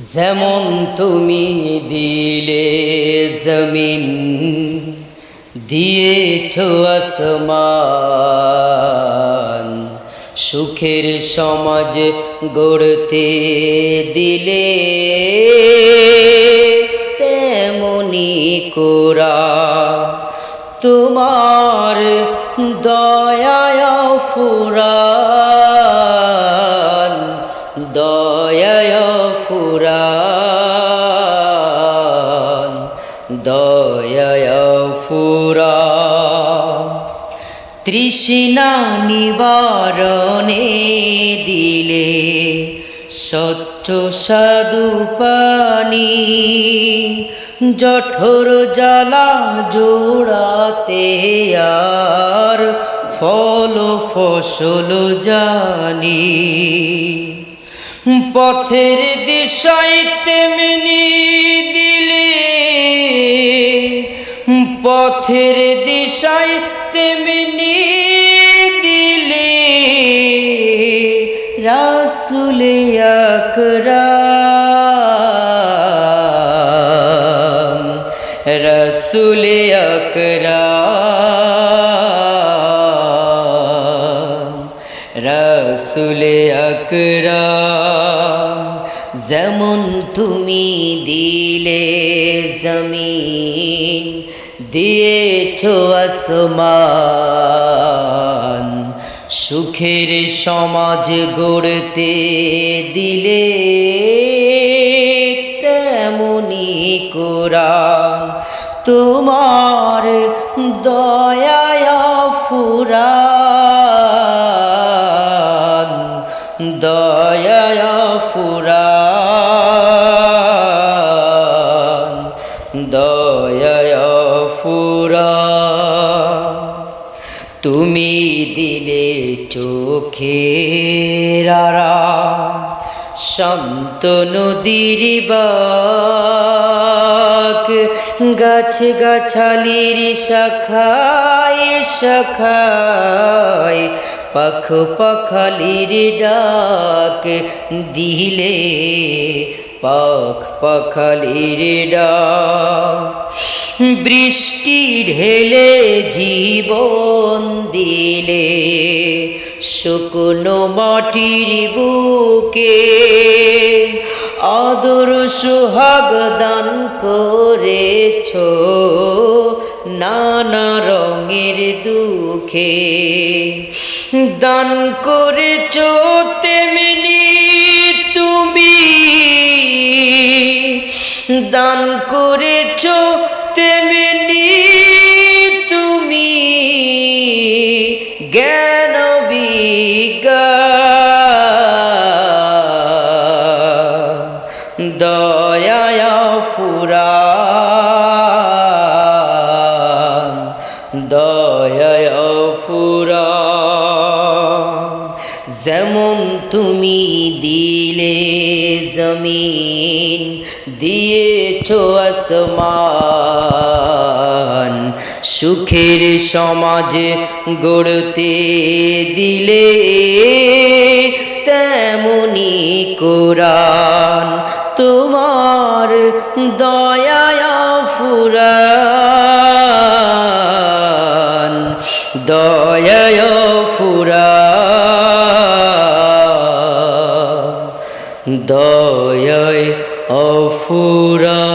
যেমন তুমি দিলে জমিন, দিয়েছ আসমান। সুখের সমাজ গড়তে দিলে তেমনি কোরা। তোমার দয়ায় ফুরান দয়ায় ফুরান তৃষ্ণা নিবারণে দিলে স্বচ্ছ সাধু পানি, জঠর জ্বালা জোড়াতে আর ফল ফসল জানি। পথের দিশায় তেমনি দিলে পথের দিশায় তেমনি দিলে রাসুল আকরাম রসুল আকরাম। রসুল আকরাম, যেমন তুমি দিলে জমিন, দিয়েছ আসমান, সুখের সমাজ গড়তে দিলে তেমনি কোরআন, তোমার দয়ায় ফুরান দয়ায় ফুরান তুমি দিলে চোখের আরাম শান্ত নদীর বাক, গাছে গাছালির শাখায় শাখায়, পাখ পাখালির ডাক দিলে পাখ পাখালির বৃষ্টি ঢেলে জীবন দিলে, শুকনো মাটির বুকে আদর সোহাগ দান করেছ, নানা রঙের দুঃখে দান করেছ দান করেছ তেমনি তুমি জ্ঞান দয়া ফুরা ফুরান যেমন তুমি দিলে জমিন, দিয়েছ আসমান। সুখের সমাজ গড়তে দিলে তেমনি কোরআন, তোমার দয়ায় ফুরান। দয়ায় ফুরান। দয় অফুরা।